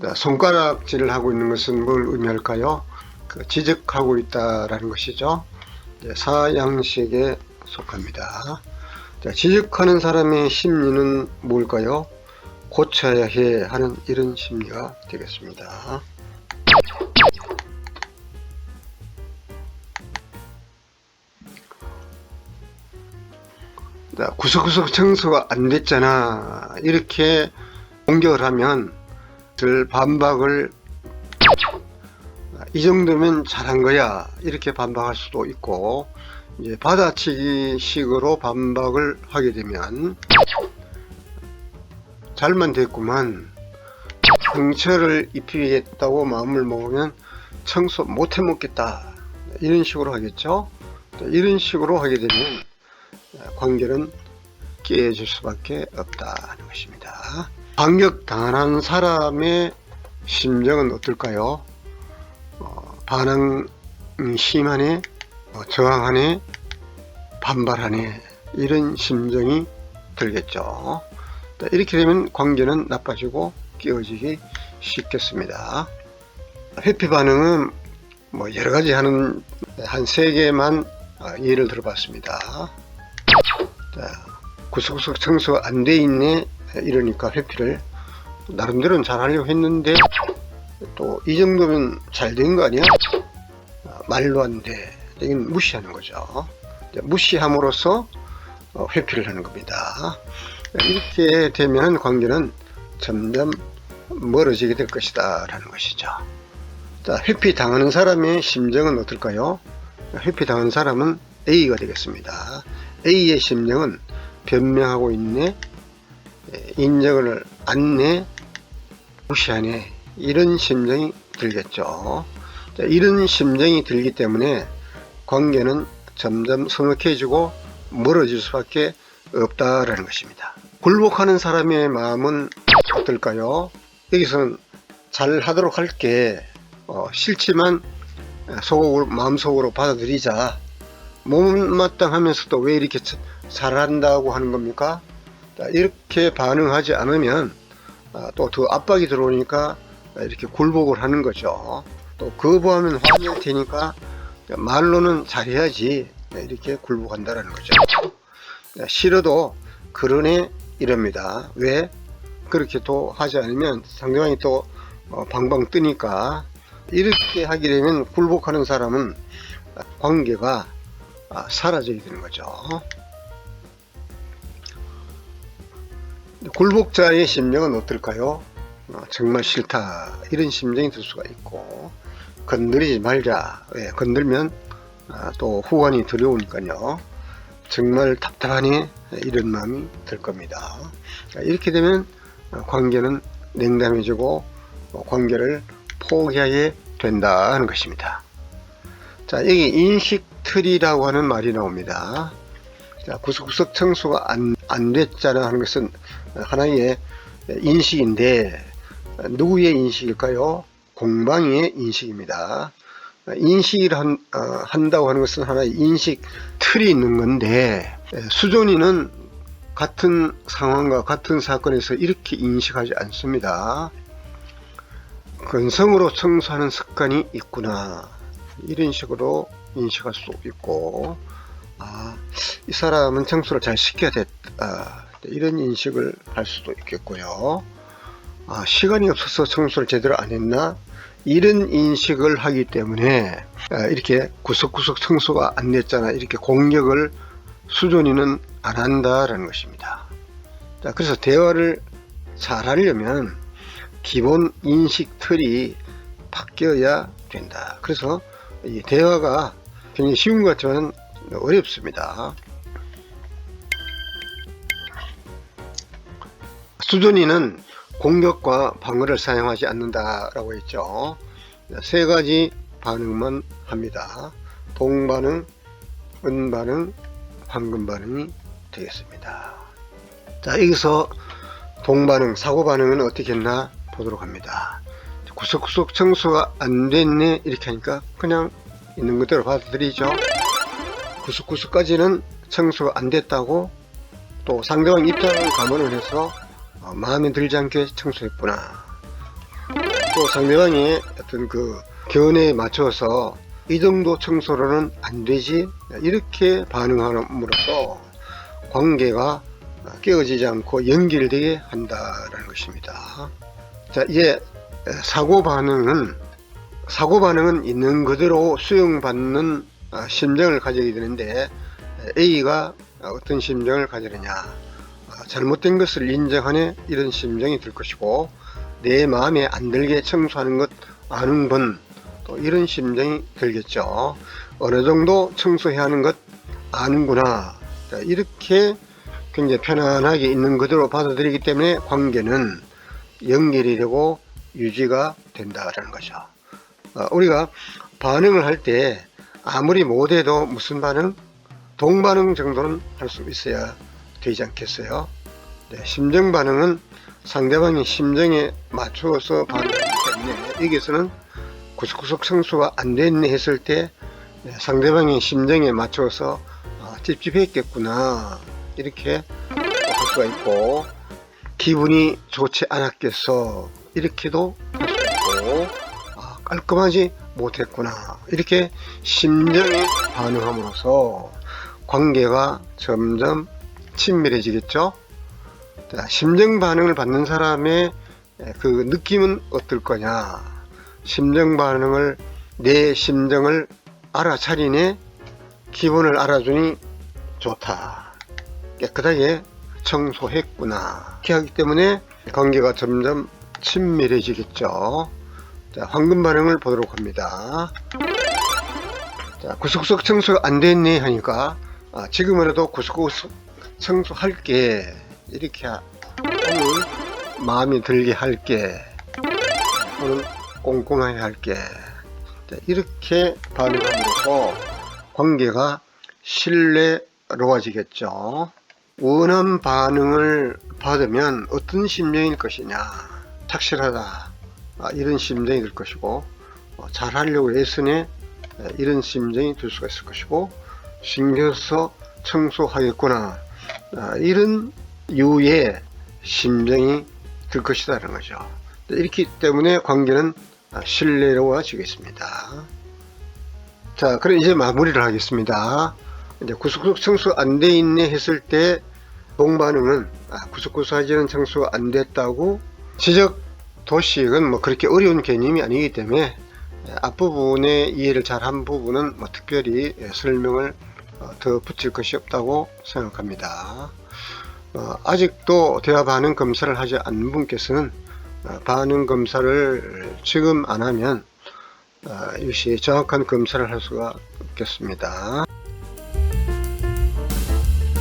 자, 손가락질을 하고 있는 것은 뭘 의미할까요? 그 지적하고 있다라는 것이죠. 사양식에 속합니다. 자, 지적하는 사람의 심리는 뭘까요? 고쳐야 해 하는 이런 심리가 되겠습니다. 자, 구석구석 청소가 안 됐잖아. 이렇게 공격을 하면 들 반박을 이 정도면 잘한 거야. 이렇게 반박할 수도 있고 이제 받아치기 식으로 반박을 하게 되면 잘만 됐구만. 상처를 입히겠다고 마음을 먹으면 청소 못 해먹겠다. 이런 식으로 하겠죠. 이런 식으로 하게 되면 관계는 깨질 수밖에 없다는 것입니다. 반격 당한 사람의 심정은 어떨까요? 어, 반항이 심하네, 어, 저항하네, 반발하네 이런 심정이 들겠죠. 이렇게 되면 관계는 나빠지고 깨어지기 쉽겠습니다. 회피 반응은 뭐 여러 가지 하는 한 세 개만 어, 예를 들어봤습니다. 자, 구석구석 청소가 안돼 있네 이러니까 회피를 나름대로는 잘 하려고 했는데 또 이 정도면 잘 된 거 아니야? 아, 말로 안 돼. 무시하는 거죠. 무시함으로써 어, 회피를 하는 겁니다. 이렇게 되면 관계는 점점 멀어지게 될 것이다 라는 것이죠. 자, 회피 당하는 사람의 심정은 어떨까요? 회피 당한 사람은 A가 되겠습니다. A의 심정은 변명하고 있네, 에, 인정을 안내, 무시하네 이런 심정이 들겠죠. 자, 이런 심정이 들기 때문에 관계는 점점 서먹해지고 멀어질 수밖에 없다라는 것입니다. 굴복하는 사람의 마음은 어떨까요? 여기서는 잘 하도록 할게 어, 싫지만 속으로, 마음속으로 받아들이자 못마땅하면서도 왜 이렇게 자- 잘한다고 하는 겁니까? 자, 이렇게 반응하지 않으면 아, 또더 압박이 들어오니까 이렇게 굴복을 하는 거죠. 또 거부하면 화낼 테니까 말로는 잘해야지 이렇게 굴복한다라는 거죠. 싫어도 그러네 이럽니다. 왜? 그렇게 또 하지 않으면 상대방이 또 어, 방방 뜨니까 이렇게 하게 되면 굴복하는 사람은 관계가 아, 사라지게 되는 거죠. 굴복자의 심정은 어떨까요? 어, 정말 싫다. 이런 심정이 들 수가 있고 건드리지 말자. 왜 건들면 아, 또 후환이 들어오니까요. 정말 답답하니 이런 마음이 들 겁니다. 자, 이렇게 되면 어, 관계는 냉담해지고 어, 관계를 포기하게 된다 하는 것입니다. 자 여기 인식 틀이라고 하는 말이 나옵니다 자 구석구석 청소가 안, 안 됐잖아 하는 것은 하나의 인식인데 누구의 인식일까요? 공방의 인식입니다. 인식을 한, 어, 한다고 하는 것은 하나의 인식 틀이 있는 건데 수존이는 같은 상황과 같은 사건에서 이렇게 인식하지 않습니다. 근성으로 청소하는 습관이 있구나 이런 식으로 인식할 수 있고 아, 이 사람은 청소를 잘 시켜야 됐다 이런 인식을 할 수도 있겠고요. 아, 시간이 없어서 청소를 제대로 안 했나? 이런 인식을 하기 때문에 아, 이렇게 구석구석 청소가 안 됐잖아. 이렇게 공격을 수존이는 안 한다라는 것입니다. 자, 그래서 대화를 잘 하려면 기본 인식 틀이 바뀌어야 된다. 그래서 이 대화가 굉장히 쉬운 것 같지만 어렵습니다. 수존이는 공격과 방어를 사용하지 않는다라고 했죠. 세 가지 반응만 합니다. 동반응, 은반응, 황금반응이 되겠습니다. 자, 여기서 동반응, 사고반응은 어떻게 했나 보도록 합니다. 구석구석 청소가 안 됐네 이렇게 하니까 그냥 있는 그대로 받아들이죠. 구석구석까지는 청소가 안 됐다고 또 상대방 입장을 감안을 해서 어, 마음에 들지 않게 청소했구나. 또 상대방의 어떤 그 견해에 맞춰서 이 정도 청소로는 안 되지 이렇게 반응함으로써 관계가 깨어지지 않고 연결되게 한다라는 것입니다. 자 이제 사고 반응은 사고 반응은 있는 그대로 수용받는 아, 심정을 가지게 되는데 A가 어떤 심정을 가지느냐. 아, 잘못된 것을 인정하네 이런 심정이 들 것이고 내 마음에 안 들게 청소하는 것 아는 분또 이런 심정이 들겠죠. 어느 정도 청소해야 하는 것 아는구나. 자, 이렇게 굉장히 편안하게 있는 그대로 받아들이기 때문에 관계는 연결이 되고 유지가 된다라는 거죠. 어, 우리가 반응을 할 때 아무리 못해도 무슨 반응? 동반응 정도는 할 수 있어야 되지 않겠어요? 네, 심정 반응은 상대방의 심정에 맞추어서 반응하기 때문에 여기서는 구석구석 청소가 안 됐네 했을 때 네, 상대방의 심정에 맞춰서 아, 찝찝했겠구나 이렇게 할 수가 있고 기분이 좋지 않았겠어 이렇게도 할 수가 있고 아, 깔끔하지 못했구나. 이렇게 심정에 반응함으로써 관계가 점점 친밀해지겠죠? 자, 심정 반응을 받는 사람의 그 느낌은 어떨 거냐? 심정 반응을 내 심정을 알아차리네. 기분을 알아주니 좋다. 깨끗하게 청소했구나. 이렇게 하기 때문에 관계가 점점 친밀해지겠죠 자, 황금 반응을 보도록 합니다. 자, 구석구석 청소가 안 됐네 하니까 아, 지금이라도 구석구석 청소할게. 이렇게 하- 오늘 마음이 들게 할게. 오늘 꼼꼼하게 할게. 자, 이렇게 반응함으로써 관계가 신뢰로워지겠죠. 원한 반응을 받으면 어떤 심정일 것이냐. 착실하다 아, 이런 심정이 들 것이고 어, 잘하려고 애쓰네 에, 이런 심정이 들 수가 있을 것이고 신경 써서 청소하겠구나 아, 이런 유의 심정이 들 것이다라는 거죠. 이렇기 때문에 관계는 아, 신뢰로워지겠습니다. 자 그럼 이제 마무리를 하겠습니다. 이제 구석구석 청소 안 돼 있네 했을 때 동반응은 아, 구석구석하지는 청소가 안 됐다고 지적 도식은 뭐 그렇게 어려운 개념이 아니기 때문에 예, 앞부분에 이해를 잘 한 부분은 뭐 특별히 예, 설명을 어, 더 붙일 것이 없다고 생각합니다. 어, 아직도 대화 반응 검사를 하지 않는 분께서는 어, 반응 검사를 지금 안 하면 어, 역시 정확한 검사를 할 수가 없겠습니다.